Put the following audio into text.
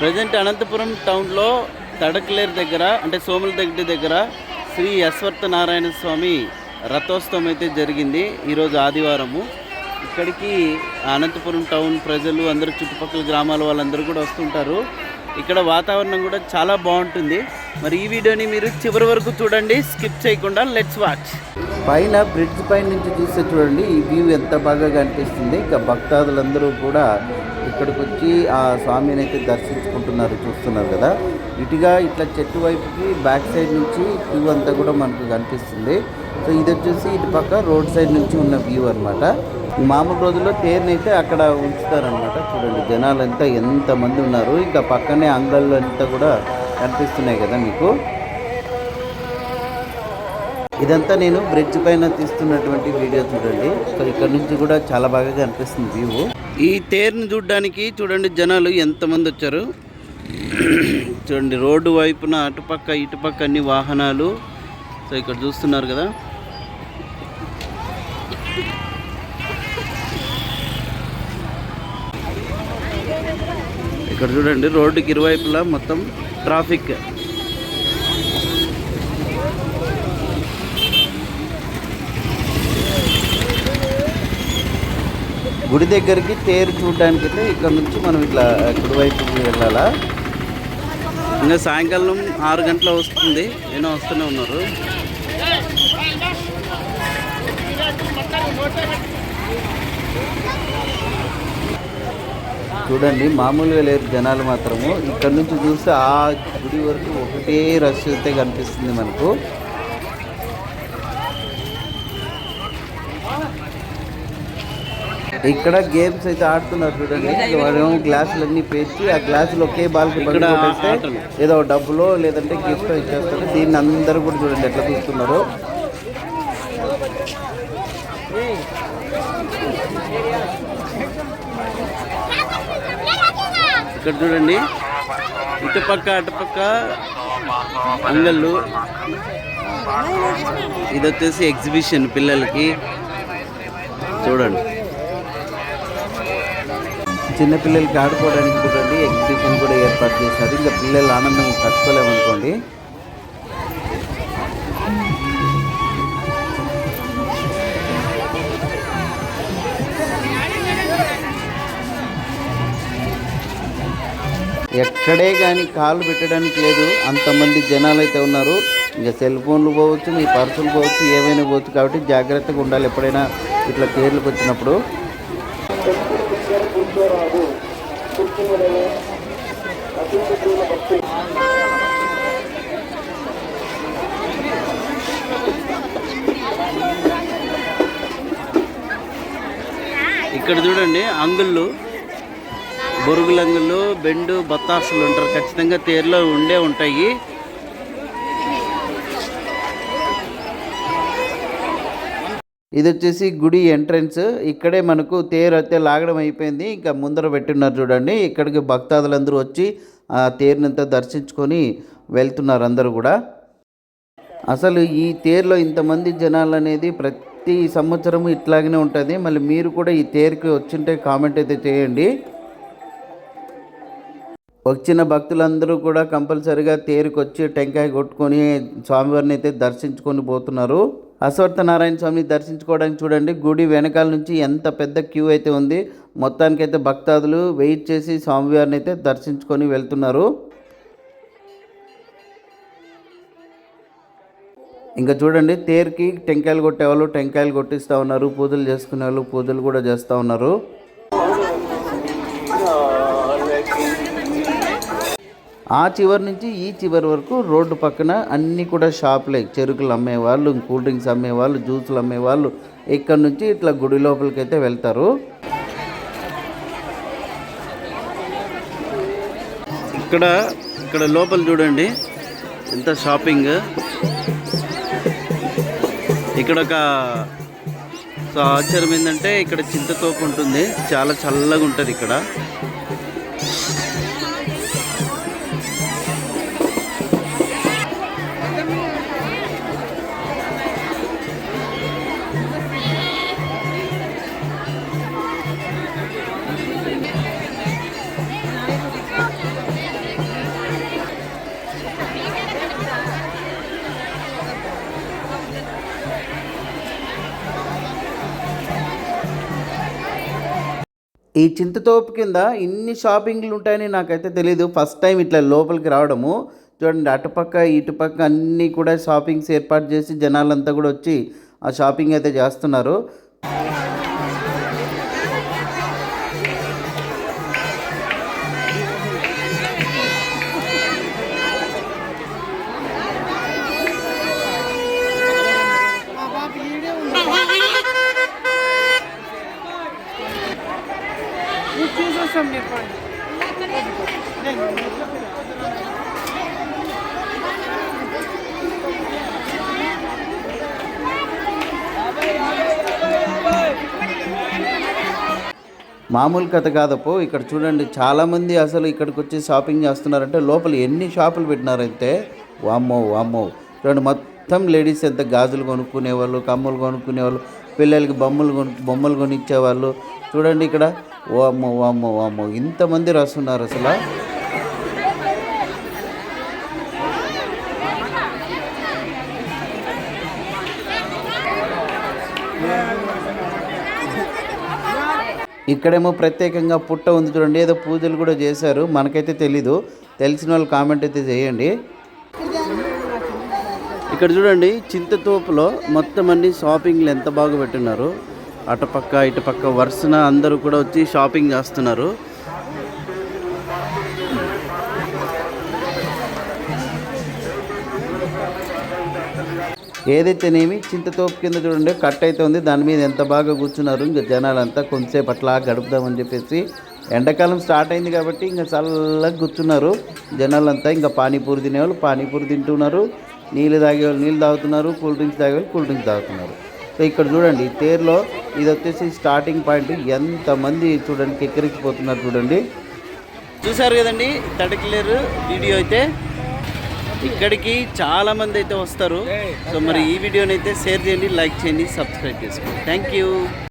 Present Anantapuram టౌన్లో తడకలేరు దగ్గర అంటే సోముల దగ్గర దగ్గర శ్రీ యశ్వర్త నారాయణ స్వామి రథోత్సవం అయితే జరిగింది ఈరోజు ఆదివారము. ఇక్కడికి అనంతపురం టౌన్ ప్రజలు అందరూ చుట్టుపక్కల గ్రామాల వాళ్ళందరూ కూడా వస్తుంటారు. ఇక్కడ వాతావరణం కూడా చాలా బాగుంటుంది. మరి ఈ వీడియోని మీరు చివరి వరకు చూడండి స్కిప్ చేయకుండా లెట్స్ వాచ్. పైన బ్రిడ్జ్ పైన నుంచి చూస్తే చూడండి ఈ వ్యూ ఎంత బాగా కనిపిస్తుంది. ఇంకా భక్తాదులందరూ కూడా ఇక్కడికి వచ్చి ఆ స్వామిని అయితే దర్శించుకుంటున్నారు చూస్తున్నారు కదా. ఇటుగా ఇట్లా చెట్టు వైపుకి బ్యాక్ సైడ్ నుంచి వ్యూ అంతా కూడా మనకు కనిపిస్తుంది. సో ఇది వచ్చేసి ఇటు పక్క రోడ్ సైడ్ నుంచి ఉన్న వ్యూ అనమాట మామూలు రోజుల్లో తేరుని అయితే అక్కడ ఉంచుతారనమాట చూడండి జనాలు అంతా ఎంతమంది ఉన్నారు. ఇంకా పక్కనే అంగళ్ళు అంతా కూడా కనిపిస్తున్నాయి కదా మీకు. ఇదంతా నేను బ్రిడ్జ్ పైన తీస్తున్నటువంటి వీడియో చూడండి. సో ఇక్కడ నుంచి కూడా చాలా బాగా కనిపిస్తుంది వ్యూ. ఈ తేరుని చూడడానికి చూడండి జనాలు ఎంతమంది వచ్చారు. చూడండి రోడ్డు వైపున అటుపక్క ఇటుపక్క అన్ని వాహనాలు. సో ఇక్కడ చూస్తున్నారు కదా. ఇక్కడ చూడండి రోడ్డుకి ఇరువైపులా మొత్తం ట్రాఫిక్. గుడి దగ్గరికి తేరు చూడడానికి అయితే ఇక్కడ నుంచి మనం ఇట్లా కుడివైపుకి వెళ్ళాలా? ఇంకా సాయంకాలం ఆరు గంటల వస్తుంది. నేను వస్తూనే ఉన్నారు. చూడండి మామూలుగా లేరు జనాలు మాత్రము. ఇక్కడ నుంచి చూస్తే ఆ గుడి వరకు ఒకటే రష్ అయితే కనిపిస్తుంది మనకు. ఇక్కడ గేమ్స్ అయితే ఆడుతున్నారు చూడండి. వాళ్ళేమో గ్లాసులు అన్ని పేర్చి ఆ గ్లాసులు ఒకే బాల్ కొట్టేస్తే ఏదో డబ్బులో లేదంటే గిఫ్ట్ ఇచ్చేస్తారు. దీన్ని అందరూ కూడా చూడండి ఎట్లా చూస్తున్నారు. ఇక్కడ చూడండి. ఇటుపక్క అటుపక్క అంగళ్ళు. ఇది వచ్చేసి ఎగ్జిబిషన్ పిల్లలకి. చూడండి. చిన్నపిల్లలకి ఆడుకోవడానికి చూడండి ఎగ్జిబిషన్ కూడా ఏర్పాటు చేశారు. ఇంకా పిల్లలు ఆనందం తట్టుకోలేమనుకోండి. ఎక్కడే కానీ కాలు పెట్టడానికి లేదు. అంతమంది జనాలు అయితే ఉన్నారు. ఇంకా సెల్ ఫోన్లు పోవచ్చు మీ పర్సులు పోవచ్చు ఏమైనా పోవచ్చు కాబట్టి జాగ్రత్తగా ఉండాలి ఎప్పుడైనా ఇట్లా కేర్లకు వచ్చినప్పుడు. ఇక్కడ చూడండి అంగుళ్ళు బొరుగుల అంగుళ్ళు బెండు బత్తాసులు ఉంటారు. ఖచ్చితంగా తేరులో ఉండే ఉంటాయి. ఇది వచ్చేసి గుడి ఎంట్రన్స్. ఇక్కడే మనకు తేరు అయితే లాగడం అయిపోయింది. ఇంకా ముందర పెట్టున్నారు చూడండి. ఇక్కడికి భక్తాదులందరూ వచ్చి ఆ తేరునంతా దర్శించుకొని వెళ్తున్నారు అందరూ కూడా. అసలు ఈ తేరులో ఇంతమంది జనాలు అనేది ప్రతి సంవత్సరం ఇట్లాగనే ఉంటుంది. మళ్ళీ మీరు కూడా ఈ తేరుకి వచ్చింటే కామెంట్ అయితే చేయండి. వచ్చిన భక్తులందరూ కూడా కంపల్సరిగా తేరుకొచ్చి టెంకాయ కొట్టుకొని స్వామివారిని అయితే దర్శించుకొని పోతున్నారు. అశ్వత్థ నారాయణ స్వామిని దర్శించుకోవడానికి చూడండి. గుడి వెనకాల నుంచి ఎంత పెద్ద క్యూ అయితే ఉంది మొత్తానికైతే భక్తాదులు వెయిట్ చేసి స్వామివారిని అయితే దర్శించుకొని వెళ్తున్నారు. ఇంకా చూడండి తేరుకి టెంకాయలు కొట్టేవాళ్ళు టెంకాయలు కొట్టిస్తూ ఉన్నారు పూజలు చేసుకునే వాళ్ళు పూజలు కూడా చేస్తూ ఉన్నారు. ఆ చివరి నుంచి ఈ చివరి వరకు రోడ్డు పక్కన అన్నీ కూడా షాపులే. చెరుకులు అమ్మేవాళ్ళు కూల్ డ్రింక్స్ అమ్మేవాళ్ళు జ్యూసులు అమ్మేవాళ్ళు ఇక్కడ నుంచి ఇట్లా గుడి లోపలికి అయితే వెళ్తారు. ఇక్కడ ఇక్కడ లోపల చూడండి ఎంత షాపింగ్. ఇక్కడ ఒక సో ఆశ్చర్యం ఏంటంటే ఇక్కడ చింతతోపు ఉంటుంది. చాలా చల్లగా ఉంటుంది ఇక్కడ. ఈ చింతతోపు కింద ఇన్ని షాపింగ్లు ఉంటాయని నాకైతే తెలియదు ఫస్ట్ టైం ఇట్లా లోపలికి రావడము. చూడండి అటుపక్క ఇటుపక్క అన్నీ కూడా షాపింగ్స్ ఏర్పాటు చేసి జనాలంతా కూడా వచ్చి ఆ షాపింగ్ అయితే చేస్తున్నారు. చూసేస్తాం చెప్పండి మామూలు కథ కాదపో ఇక్కడ చూడండి చాలామంది అసలు ఇక్కడికి వచ్చి షాపింగ్ చేస్తున్నారంటే లోపల ఎన్ని షాపులు పెట్టినారంటే వామ్మో వామ్మో. చూడండి మొత్తం లేడీస్ ఎంత గాజులు కొనుక్కునేవాళ్ళు కమ్మలు కొనుక్కునేవాళ్ళు పిల్లలకి బొమ్మలు కొను బొమ్మలు కొనిచ్చేవాళ్ళు. చూడండి ఇక్కడ వామ్మో వామ్మో వామ్మో. ఇంతమంది రాస్తున్నారు అసలు. ఇక్కడేమో ప్రత్యేకంగా పుట్ట ఉంది చూడండి. ఏదో పూజలు కూడా చేశారు. మనకైతే తెలీదు. తెలిసిన వాళ్ళు కామెంట్ అయితే చేయండి. ఇక్కడ చూడండి చింతతోపులో మొత్తం అన్ని షాపింగ్లు ఎంత బాగా పెట్టున్నారు అటుపక్క ఇటుపక్క వరుసన అందరూ కూడా వచ్చి షాపింగ్ చేస్తున్నారు. ఏదైతేనేమి చింతతోపు కింద చూడండి కట్ అయితే ఉంది. దాని మీద ఎంత బాగా కూర్చున్నారు ఇంకా జనాలంతా కొంతసేపు అట్లా గడుపుదామని చెప్పేసి ఎండాకాలం స్టార్ట్ అయింది కాబట్టి ఇంకా చల్లగా కూర్చున్నారు. జనాలంతా ఇంకా పానీపూరి తినేవాళ్ళు పానీపూరి తింటున్నారు. నీళ్ళు తాగేవాళ్ళు నీళ్ళు తాగుతున్నారు కూల్ డ్రింక్స్ తాగేవాళ్ళు కూల్ డ్రింక్స్ తాగుతున్నారు. సో ఇక్కడ చూడండి తేరులో ఇది వచ్చేసి స్టార్టింగ్ పాయింట్ ఎంతమంది చూడండి ఎక్కరికిపోతున్నారు చూడండి. చూసారు కదండి తడకిలేరు వీడియో అయితే. ఇక్కడికి చాలా మంది అయితే వస్తారు. సో మరి ఈ వీడియోని అయితే షేర్ చేయండి లైక్ చేయండి సబ్స్క్రైబ్ చేసుకోండి. Thank you